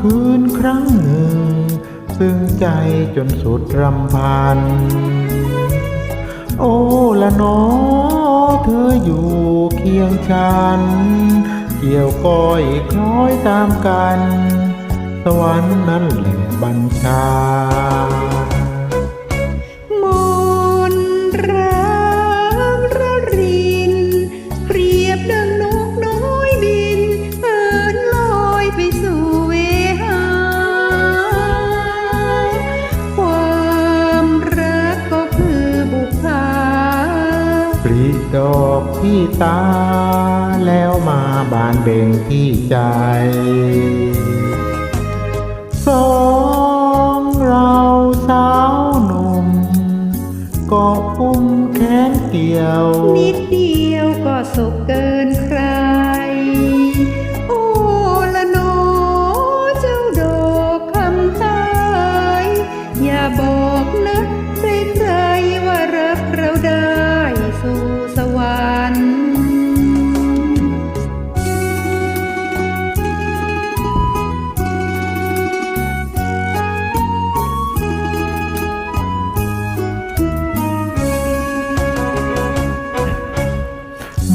คืนครั้งหนึ่ง ซึ่งใจจนสุดรำพัน โอ้ละนอเธออยู่เคียงฉัน เกี่ยวก้อยคล้อยตามกัน สวรรค์นั้นแหละบัญชา ดอกที่ตาแล้วมาบานเบ่งที่ใจ สองเราสาวหนุ่มก็อุ้มแขนเกี่ยว นิดเดียวก็สุขเกิน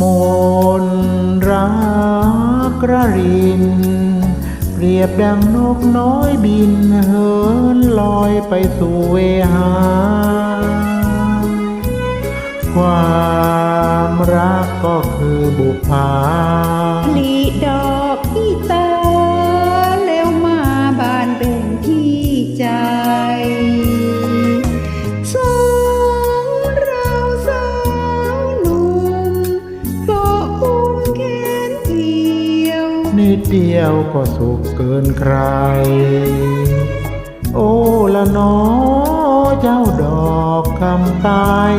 มนรักระริน เปรียบดังนกน้อยบินเหินลอยไปสู่เวหา ความรักก็คือบุพาผลิดอกที่ ดเดียวก็สุขเกินใคร โอ้ละหนอเจ้าดอกคำใตาย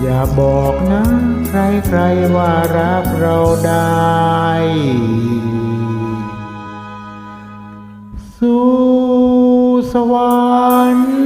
อย่าบอกนะ ใครใครๆว่ารักเราได้ สู่สวรรค์